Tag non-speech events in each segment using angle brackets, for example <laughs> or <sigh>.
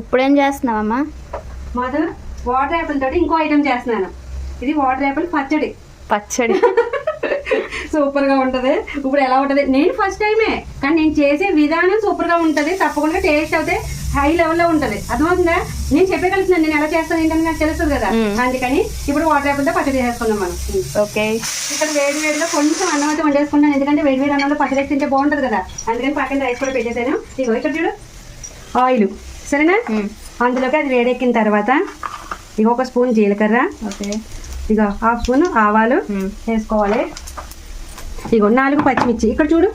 ఇప్పుడేం చేస్తున్నావమ్మా? Madhu water Apple తోటి ఇంకో ఐటమ్ చేస్తున్నాను. ఇది వాటర్ యాపిల్ పచ్చడి. పచ్చడి. <laughs> సూపర్గా ఉంటది. ఇప్పుడు ఎలా ఉంటది? నేను ఫస్ట్ టైమే కానీ నేను చేసే విధానం సూపర్గా ఉంటది. తప్పకుండా టేస్ట్ అయితే హై లెవెల్లో ఉంటది. అర్థమవుతుందా? నేను చెప్పగలుగుతున్నాను నేను ఎలా చేస్తాను ఏంటని నాకు తెలుస్తుంది కదా. అందుకని ఇప్పుడు వాటర్ యాపిల్తో పచ్చడి చేసుకుందాం మనం. ఓకే. ఇక్కడ వేడి వేడిలో కొంచెం అన్నం అయితే వండేసుకున్నాను. ఎందుకంటే వేడి వేడి అన్నంలో పచ్చడి తింటే బాగుంటది కదా. అందుకని పక్కన రైస్ కూడా పెట్టేసాను ఇగో ఇక్కడ చూడు. ఆయిల్. సరేనా. అందులోకి అది వేడెక్కిన తర్వాత ఇక ఒక స్పూన్ జీలకర్ర ఓకే. ఇక హాఫ్ స్పూన్ ఆవాలు. వేసుకోవాలి. ఇగో నాలుగు పచ్చిమిర్చి. ఇక్కడ చూడు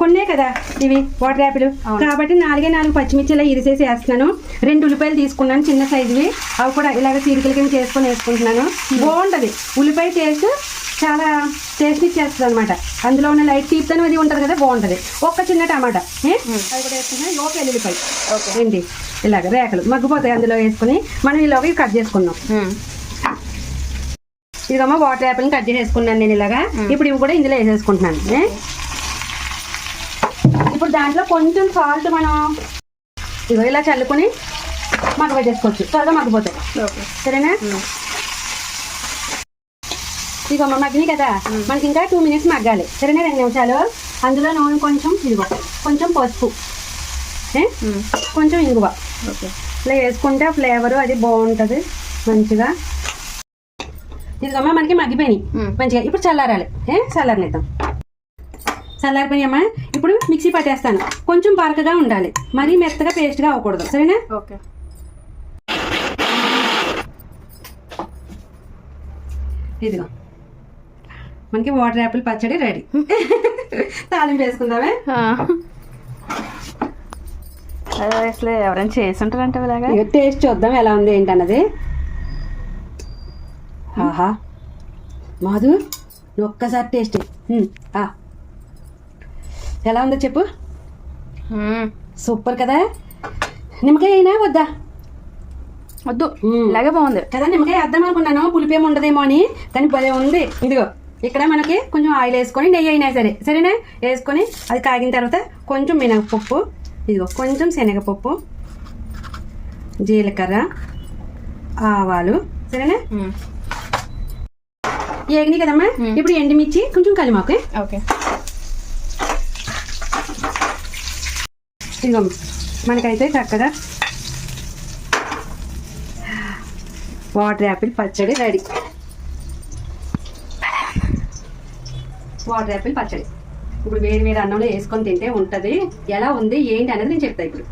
కొన్నే కదా ఇవి వాటర్ యాపిల్. కాబట్టి నాలుగే నాలుగు పచ్చిమిర్చి ఇలా ఇరిసేసి వేస్తున్నాను. రెండు ఉల్లిపాయలు తీసుకున్నాను చిన్న సైజువి. అవి కూడా ఇలాగ చీరికల కింద చేసుకొని వేసుకుంటున్నాను. బాగుంటది. ఉల్లిపాయ టేస్ట్ చాలా టేస్ట్ ఇచ్చేస్తుంది అనమాట అందులో ఉన్న లైట్ తీపుతనం అది ఉంటుంది కదా బాగుంటది. ఒక్క చిన్న టమాటా? అది కూడా వేసుకున్నా లోపు ఎల్లుల్లిపాయ ఓకే. ఏంటి? ఇలాగ రేఖలు మగ్గిపోతాయి అందులో వేసుకుని మనం ఇవి కట్ చేసుకుందాం. మ్మ్. ఇదిగమ్మా వాటర్ యాపిల్ని కట్ చేసేసుకున్నాను నేను ఇలాగా. ఇప్పుడు ఇవి కూడా ఇందులో వేసేసుకుంటున్నాను? ఇప్పుడు దాంట్లో కొంచెం సాల్ట్ మనం ఇగో ఇలా చల్లుకొని మగ్గబెట్టేసుకోవచ్చు త్వరగా మగ్గిపోతాయి. ఓకే. సరేనా? మ్మ్. ఇదిగోమ్మ మగ్గినాయి కదా. మనకి ఇంకా టూ మినిట్స్ మగ్గాలి. సరేనా రెండు నిమిషాలు? అందులో నూనె కొంచెం ఇదిగో కొంచెం పసుపు. కొంచెం ఇంగువ. ఓకే. ఇలా వేసుకుంటే ఫ్లేవర్ అది బాగుంటుంది. మంచిగా. ఇదిగమ్మా మనకి మగ్గిపోయినాయి. మంచిగా. ఇప్పుడు చల్లారాలి. ఏ? చల్లారనిద్దాం. చల్లారిపోయామా? ఇప్పుడు మిక్సీ పట్టేస్తాను. కొంచెం బరకగా ఉండాలి. మరీ మెత్తగా పేస్ట్గా అవ్వకూడదు. సరేనా? ఓకే. ఇదిగో. మనకి వాటర్ యాపిల్ పచ్చడి రెడీ. తాలింపు వేసుకుందామే. అదే అసలు ఎవరైనా చేసి ఉంటారంటే ఇలాగా టేస్ట్ చూద్దాం ఎలా ఉంది ఏంటన్నది. ఆహా. మాధు నువ్వు ఒక్కసారి టేస్ట్. ఎలా ఉందో చెప్పు. సూపర్ కదా. నిమ్మకాయ అయినా వద్దా? వద్దు. ఇలాగే బాగుంది. కదా నిమ్మకాయ వేద్దాం అనుకున్నాను. పులిపేం ఉండదేమో అని. కానీ భలే ఉంది. ఇదిగో. ఇక్కడ మనకి కొంచెం ఆయిల్ వేసుకొని నెయ్యి అయినా సరే సరేనా? వేసుకొని అది కాగిన తర్వాత కొంచెం మినపప్పు ఇదిగో కొంచెం శనగపప్పు జీలకర్ర ఆవాలు సరేనా. ఏగినాయి కదమ్మా? మ్మ్. ఇప్పుడు ఎండుమిర్చి కొంచెం కలిమాకు ఓకే. ఇదిగో మనకైతే చక్కగా వాటర్ యాపిల్ పచ్చడి రెడీ. వాటర్ యాపిల్ పచ్చడి. ఇప్పుడు వేరు వేరు అన్నంలో వేసుకొని తింటే ఉంటుంది. ఎలా ఉంది ఏంటి అనేది నేను చెప్తా ఇప్పుడు.